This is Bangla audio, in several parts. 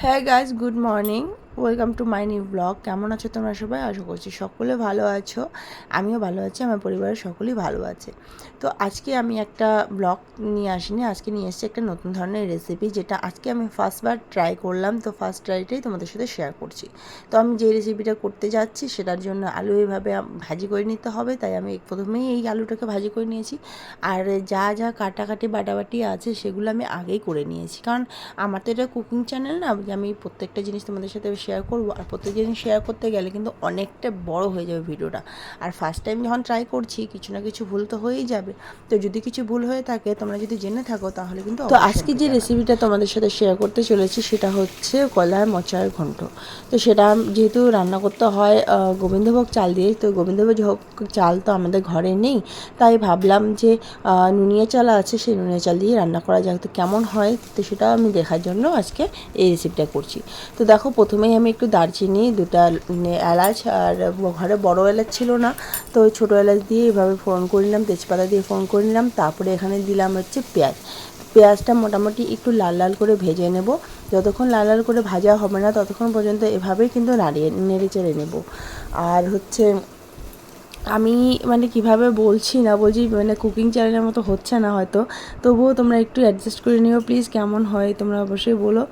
হ্যাঁ guys good morning welcome to my new blog কেমন আছো তোমরা সবাই? আশা করছি সকলে ভালো আছো। আমিও ভালো আছি, আমার পরিবারের সকলেই ভালো আছে। তো আজকে আমি একটা ব্লগ নিয়ে আসিনি, আজকে নিয়ে এসেছি একটা নতুন ধরনের রেসিপি যেটা আজকে আমি ফার্স্টবার ট্রাই করলাম। তো ফার্স্ট ট্রাইটাই তোমাদের সাথে শেয়ার করছি। তো আমি যে রেসিপিটা করতে যাচ্ছি, সেটার জন্য আলু এইভাবে ভাজি করে নিতে হবে। তাই আমি প্রথমেই এই আলুটাকে ভাজি করে নিয়েছি। আর যা যা কাটাকাটি বাটাবাটি আছে, সেগুলো আমি আগেই করে নিয়েছি। কারণ আমার তো এটা কুকিং চ্যানেল না আমি প্রত্যেকটা জিনিস তোমাদের সাথে শেয়ার করব আর প্রত্যেক জিনিস শেয়ার করতে গেলে কিন্তু অনেকটা বড় হয়ে যাবে ভিডিওটা আর ফার্স্ট টাইম যখন ট্রাই করছি কিছু না কিছু ভুল তো হয়েই যাবে। তো যদি কিছু ভুল হয়ে থাকে তোমরা যদি জেনে থাকো তাহলে কিন্তু তো আজকে যে রেসিপিটা তোমাদের সাথে শেয়ার করতে চলেছি সেটা হচ্ছে কলার মচার ঘন্ট। তো সেটা যেহেতু রান্না করতে হয় গোবিন্দভোগ চাল দিয়ে তো গোবিন্দভোগ চাল তো আমাদের ঘরে নেই। তাই ভাবলাম যে নুনিয়া চাল আছে সেই নুনিয়া চাল দিয়ে রান্না করা যাক তো কেমন হয় তো সেটা আমি দেখার জন্য আজকে এই রেসিপিটা করছি। তো দেখো প্রথমেই আমি একটু দারচিনি, দুটা এলাচ আর ঘরে বড় এলাচ ছিল না, তো ওই ছোটো এলাচ দিয়ে এভাবে ফোন করে নিলাম, তেজপাতা দিয়ে ফোন করে নিলাম, তারপরে এখানে দিলাম হচ্ছে পেঁয়াজ। পেঁয়াজটা মোটামুটি একটু লাল লাল করে ভেজে নেব। যতক্ষণ লাল লাল করে ভাজা হবে না, ততক্ষণ পর্যন্ত এভাবেই কিন্তু নাড়িয়ে, নেড়ে চেড়ে নেব। আর হচ্ছে আমি মানে কীভাবে বলছি না বলছি মানে কুকিং চ্যানেলের মতো হচ্ছে না হয়তো। তবুও তোমরা একটু অ্যাডজাস্ট করে নিও প্লিজ কেমন হয় তোমরা অবশ্যই বলো।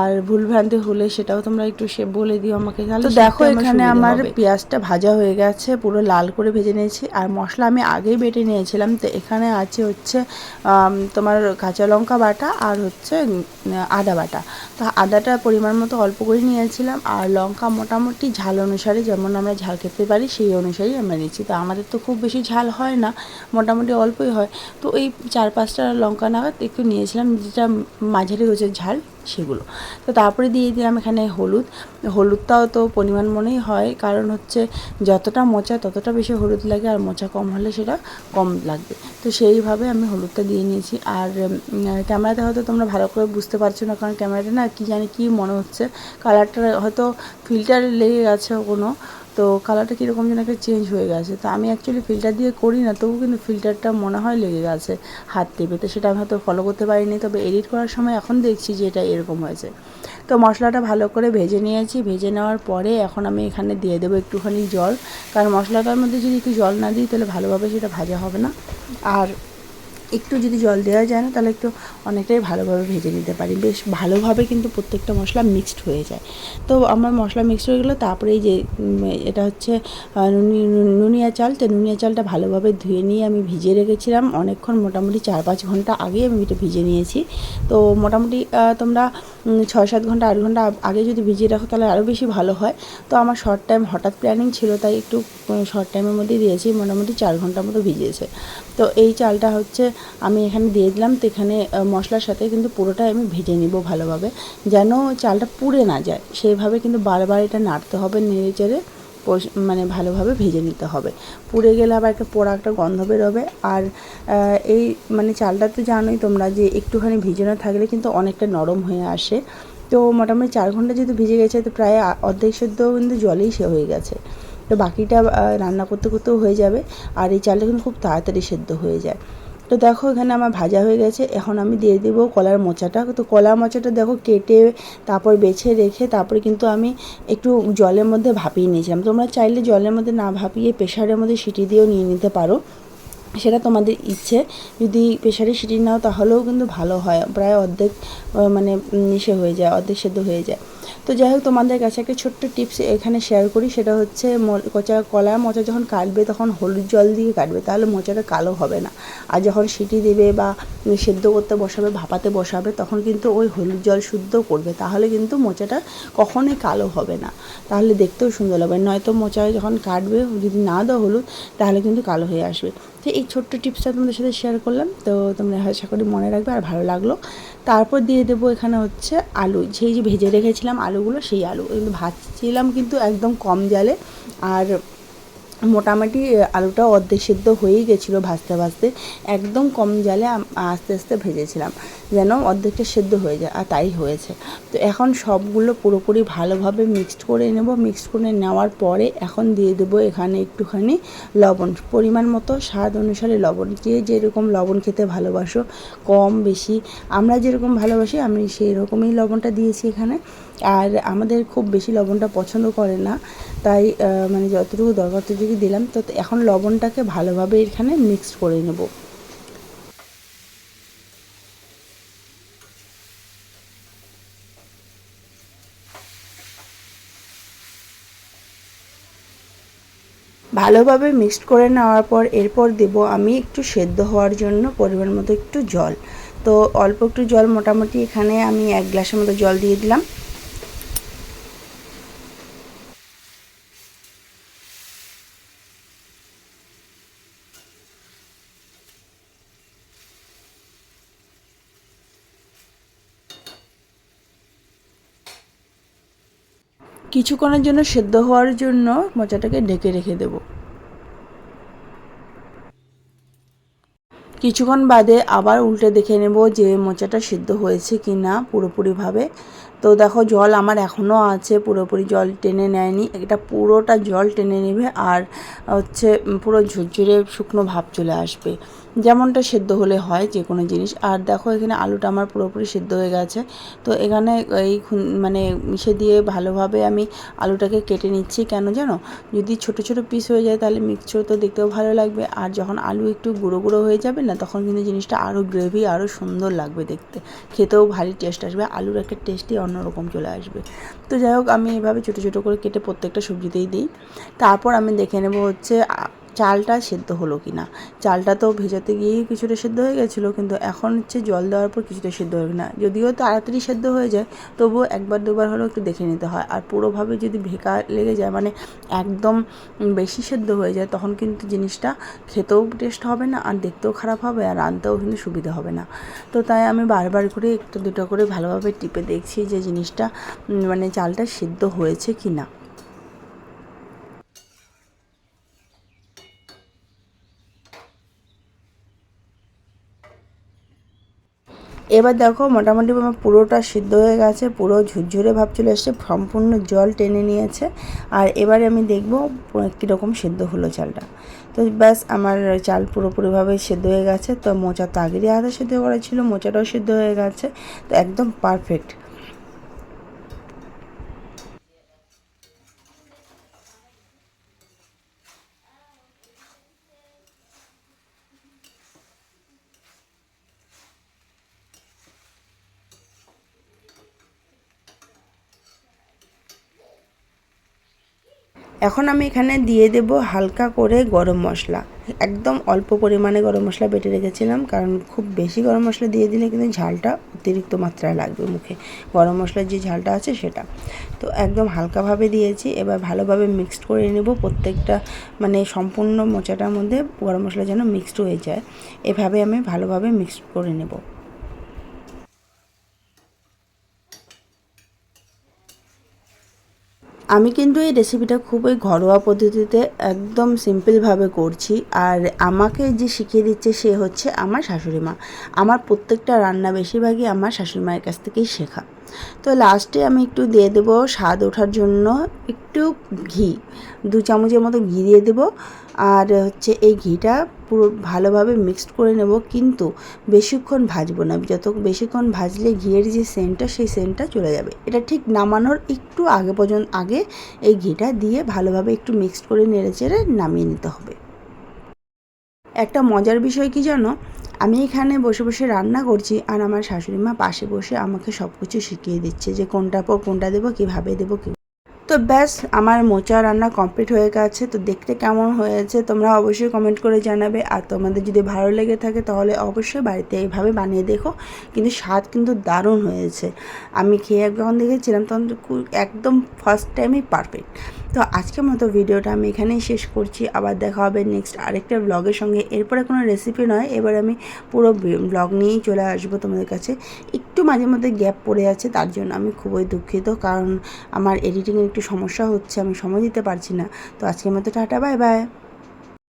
আর ভুলভ্রান্তি হলে সেটাও তোমরা একটু সে বলে দিও আমাকে তো দেখো এখানে আমার পেঁয়াজটা ভাজা হয়ে গেছে পুরো লাল করে ভেজে নিয়েছি। আর মশলা আমি আগেই বেটে নিয়েছিলাম তো এখানে আছে হচ্ছে তোমার কাঁচা লঙ্কা বাটা আর হচ্ছে আদা বাটা। তো আদাটা পরিমাণ মতো অল্প করে নিয়েছিলাম আর লঙ্কা মোটামুটি ঝাল অনুসারে যেমন আমরা ঝাল খেতে পারি সেই অনুসারেই আমরা নিচ্ছি। দিচ্ছি তো আমাদের তো খুব বেশি ঝাল হয় না, মোটামুটি অল্পই হয়। তো এই চার পাঁচটা লঙ্কা নাগাদ একটু নিয়েছিলাম, যেটা মাঝারি হচ্ছে ঝাল, সেগুলো। তো তারপরে দিয়ে দিলাম এখানে হলুদ। হলুদটাও তো পরিমাণ মনেই হয়, কারণ হচ্ছে যতটা মোচা, ততটা বেশি হলুদ লাগে, আর মোচা কম হলে সেটা কম লাগবে। তো সেইভাবে আমি হলুদটা দিয়ে নিয়েছি। আর ক্যামেরাতে হয়তো তোমরা ভালো করে বুঝতে পারছ না, কারণ ক্যামেরাটা না কী জানি কী মনে হচ্ছে। কালারটা হয়তো ফিল্টার লেগে গেছে কোনো তো কালারটা কীরকম যেন একটা চেঞ্জ হয়ে গেছে। তো আমি অ্যাকচুয়ালি ফিল্টার দিয়ে করি না তবু কিন্তু ফিল্টারটা মনে হয় লেগে গেছে হাত টেপে। তো সেটা আমি হয়তো ফলো করতে পারিনি, তবে এডিট করার সময় এখন দেখছি যে এটা এরকম হয়েছে। তো মশলাটা ভালো করে ভেজে নিয়েছি। ভেজে নেওয়ার পরে এখন আমি এখানে দিয়ে দেবো একটুখানি জল। কারণ মশলাটার মধ্যে যদি একটু জল না দিই, তাহলে ভালোভাবে সেটা ভাজা হবে না। আর একটু যদি জল দেওয়া যায় না, তাহলে একটু অনেকটাই ভালোভাবে ভেজে নিতে পারি। বেশ ভালোভাবে কিন্তু প্রত্যেকটা মশলা মিক্সড হয়ে যায়। তো আমার মশলা মিক্সড হয়ে গেলো, তারপরে এই যে এটা হচ্ছে নুনিয়া চাল। তো নুনিয়া চালটা ভালোভাবে ধুয়ে নিয়ে আমি ভিজিয়ে রেখেছিলাম। অনেকক্ষণ মোটামুটি চার পাঁচ ঘণ্টা আগেই আমি এটা ভিজে নিয়েছি। তো মোটামুটি তোমরা ছয় সাত ঘণ্টা, আট ঘণ্টা আগে যদি ভিজিয়ে রাখো তাহলে আরও বেশি ভালো হয়। তো আমার শর্ট টাইম হঠাৎ প্ল্যানিং ছিল, তাই একটু শর্ট টাইমের মধ্যে দিয়েছি, মোটামুটি চার ঘণ্টার মতো ভিজিয়েছে। তো এই চালটা হচ্ছে আমি এখানে দিয়ে দিলাম, তো এখানে মশলার সাথে কিন্তু পুরোটাই আমি ভেজে নিব ভালোভাবে। যেন চালটা পুড়ে না যায়, সেইভাবে কিন্তু বারবার এটা নাড়তে হবে নেড়ে চেড়ে মানে ভালোভাবে ভেজে নিতে হবে। পুড়ে গেলে আবার একটা পোড়া একটা গন্ধ বেরোবে। আর এই মানে চালটা তো জানোই তোমরা যে একটুখানি ভিজানো থাকলে কিন্তু অনেকটা নরম হয়ে আসে। তো মোটামুটি চার ঘণ্টা যেহেতু ভিজে গেছে, তো প্রায় অর্ধেক সেদ্ধ কিন্তু জলেই সে হয়ে গেছে। তো বাকিটা রান্না করতে করতেও হয়ে যাবে। আর এই চালটা কিন্তু খুব তাড়াতাড়ি সেদ্ধ হয়ে যায়। তো দেখো এখানে আমার ভাজা হয়ে গেছে। এখন আমি দিয়ে দেবো কলার মোচাটা। তো কলার মোচাটা দেখো কেটে তারপর বেছে রেখে তারপরে কিন্তু আমি একটু জলের মধ্যে ভাপিয়ে নিয়েছিলাম। তোমরা চাইলে জলের মধ্যে না ভাপিয়ে প্রেশারের মধ্যে সিটি দিয়েও নিয়ে নিতে পারো। সেটা তোমাদের ইচ্ছে। যদি প্রেশারে সিটি নাও, তাহলেও কিন্তু ভালো হয়। প্রায় অর্ধেক মানে ইসে হয়ে যায়, অর্ধেক সেদ্ধ হয়ে যায়। তো যাই হোক, তোমাদের কাছে একটা ছোট্ট টিপস এখানে শেয়ার করি। সেটা হচ্ছে কচা, কলা মোচা যখন কাটবে, তখন হলুদ জল দিয়ে কাটবে। তাহলে মোচাটা কালো হবে না। আর যখন সিটি দেবে বা সেদ্ধ করতে বসাবে, ভাপাতে বসাবে, তখন কিন্তু ওই হলুদ জল শুদ্ধ করবে। তাহলে কিন্তু মোচাটা কখনোই কালো হবে না। তাহলে দেখতেও সুন্দর লাগবে। নয়তো মোচা যখন কাটবে, যদি না দাও হলুদ, তাহলে কিন্তু কালো হয়ে আসবে। তো এই ছোট্ট টিপসটা তোমাদের সাথে শেয়ার করলাম। তো তোমরা আশা করি মনে রাখবে আর ভালো লাগল। তারপর দিয়ে দেবো এখানে হচ্ছে আলু। যেই যে ভেজে রেখেছিলাম আলুগুলো, সেই আলু। ভাজছিলাম কিন্তু একদম কম জালে। আর মোটামুটি আলুটা অর্ধেক সেদ্ধ হয়েই গেছিল ভাজতে ভাজতে। একদম কম জালে আস্তে আস্তে ভেজেছিলাম, যেন অর্ধেকটা সেদ্ধ হয়ে যায়, আর তাই হয়েছে। তো এখন সবগুলো পুরোপুরি ভালোভাবে মিক্সড করে নেব। মিক্সড করে নেওয়ার পরে এখন দিয়ে দেবো এখানে একটুখানি লবণ। পরিমাণ মতো, স্বাদ অনুসারে লবণ। যে যেরকম লবণ খেতে ভালোবাসো, কম বেশি। আমরা যেরকম ভালোবাসি, আমি সেই রকমই লবণটা দিয়েছি এখানে। আর আমাদের খুব বেশি লবণটা পছন্দ করে না, তাই মানে যতটুকু দরকার ততটুকু দিলাম। তো এখন লবণটাকে ভালোভাবে এখানে মিক্সড করে নেব। ভালোভাবে মিক্সড করে নেওয়ার পর এরপর দেব আমি একটু সেদ্ধ হওয়ার জন্য পরিমাণ মতো একটু জল। তো অল্প একটু জল মোটামুটি এখানে আমি এক গ্লাসের মতো জল দিয়ে দিলাম। কিছুক্ষণের জন্য সেদ্ধ হওয়ার জন্য মোচাটাকে ঢেকে রেখে দেব। কিছুক্ষণ বাদে আবার উল্টে দেখে নেব যে মোচাটা সিদ্ধ হয়েছে কি না পুরোপুরিভাবে। তো দেখো, জল আমার এখনও আছে, পুরোপুরি জল টেনে নেয়নি। এটা পুরোটা জল টেনে নেবে আর হচ্ছে পুরো ঝুরঝুরে শুকনো ভাব চলে আসবে। যেমনটা সেদ্ধ হলে হয় যে কোনো জিনিস। আর দেখো এখানে আলুটা আমার পুরোপুরি সেদ্ধ হয়ে গেছে। তো এখানে এই মানে মিশে দিয়ে ভালোভাবে আমি আলুটাকে কেটে নিচ্ছি। কেন জানো? যদি ছোট ছোট পিস হয়ে যায় তাহলে মিক্সচার তো দেখতেও ভালো লাগবে। আর যখন আলু একটু গুঁড়ো গুঁড়ো হয়ে যাবে না, তখন কিন্তু জিনিসটা আরও গ্রেভি আরও সুন্দর লাগবে দেখতে। খেতেও ভারী টেস্ট আসবে। আলুর একটা টেস্টই অন্যরকম চলে আসবে। তো যাই হোক, আমি এভাবে ছোটো ছোটো করে কেটে প্রত্যেকটা সবজিতেই দিই। তারপর আমি দেখে নেব হচ্ছে চালটা সেদ্ধ হলো কি না চালটা তো ভেজাতে গিয়েই কিছুটা সেদ্ধ হয়ে গেছিল, কিন্তু এখন হচ্ছে জল দেওয়ার পর কিছুটা সেদ্ধ হবে না। যদিও তাড়াতাড়ি সেদ্ধ হয়ে যায়, তবুও একবার দুবার হলেও একটু দেখে নিতে হয়। আর পুরোভাবে যদি ভেকা লেগে যায় মানে একদম বেশি সেদ্ধ হয়ে যায়, তখন কিন্তু জিনিসটা খেতেও টেস্ট হবে না, আর দেখতেও খারাপ হবে, আর রানতেও কিন্তু সুবিধা হবে না। তো তাই আমি বারবার করে একটু দুটো করে ভালোভাবে টিপে দেখছি যে জিনিসটা মানে চালটা সেদ্ধ হয়েছে কি না এবার দেখো মোটামুটি আমার পুরোটা সিদ্ধ হয়ে গেছে, পুরো ঝুরঝুরে ভাব চলে এসছে, সম্পূর্ণ জল টেনে নিয়েছে। আর এবারে আমি দেখব কীরকম সেদ্ধ হলো চালটা। তো ব্যাস আমার চাল পুরোপুরিভাবে সেদ্ধ হয়ে গেছে, তো মোচা তো আগেরই আধা সেদ্ধ করা ছিল, মোচাটাও সেদ্ধ হয়ে গেছে, তো একদম পারফেক্ট এখন আমি এখানে দিয়ে দেব হালকা করে গরম মশলা। একদম অল্প পরিমাণে গরম মশলা বেটে রেখেছিলাম, কারণ খুব বেশি গরম মশলা দিয়ে দিলে কিন্তু ঝালটা অতিরিক্ত মাত্রায় লাগবে মুখে। গরম মশলার যে ঝালটা আছে সেটা। তো একদম হালকাভাবে দিয়েছি, এবার ভালোভাবে মিক্সড করে নেব প্রত্যেকটা মানে সম্পূর্ণ মোচাটার মধ্যে গরম মশলা যেন মিক্সড হয়ে যায়। এভাবে আমি ভালোভাবে মিক্সড করে নেব। আমি কিন্তু এই রেসিপিটা খুবই ঘরোয়া পদ্ধতিতে একদম সিম্পলভাবে করছি। আর আমাকে যে শিখিয়ে দিচ্ছে সে হচ্ছে আমার শাশুড়ি মা। আমার প্রত্যেকটা রান্না বেশিরভাগই আমার শাশুড়ি মায়ের কাছ থেকেই শেখা। তো লাস্টে আমি একটু দিয়ে দেবো স্বাদ ওঠার জন্য একটু ঘি। দু চামচের মতো ঘি দিয়ে দেবো। আর হচ্ছে এই ঘিটা পুরো ভালোভাবে মিক্সড করে নেব, কিন্তু বেশিক্ষণ ভাজবো না। যত বেশিক্ষণ ভাজলে ঘিয়ের যে সেন্টটা সেই সেন্টটা চলে যাবে। এটা ঠিক নামানোর একটু আগে পর্যন্ত, আগে এই ঘিটা দিয়ে ভালোভাবে একটু মিক্সড করে নেড়ে চেড়ে নামিয়ে নিতে হবে। একটা মজার বিষয় কি জানো? আমি এখানে বসে বসে রান্না করছি আর আমার শাশুড়ি মা পাশে বসে আমাকে সব কিছু শিখিয়ে দিচ্ছে যে কোনটার পর কোনটা দেবো, কীভাবে দেবো, কী তো ব্যাস, আমার মোচা রান্না কমপ্লিট হয়ে গেছে। তো দেখতে কেমন হয়েছে তোমরা অবশ্যই কমেন্ট করে জানাবে। আর তোমাদের যদি ভালো লেগে থাকে তাহলে অবশ্যই বাড়িতে এইভাবে বানিয়ে দেখো। কিন্তু স্বাদ কিন্তু দারুণ হয়েছে। আমি খেয়ে যখন দেখেছিলাম তখন একদম ফার্স্ট টাইমই পারফেক্ট তো আজকের মতো ভিডিওটা আমি এখানেই শেষ করছি। আবার দেখা হবে নেক্সট আরেকটা ব্লগের সঙ্গে। এরপরে কোনো রেসিপি নয়। এবার আমি পুরো ব্লগ নিয়েই চলে আসব তোমাদের কাছে। মাঝে মধ্যে গ্যাপ পড়ে আছে, তার জন্য আমি খুবই দুঃখিত। কারণ আমার এডিটিংয়ের একটু সমস্যা হচ্ছে, আমি সময় দিতে পারছি না। তো আজকের মতো টাটা, বাই বাই।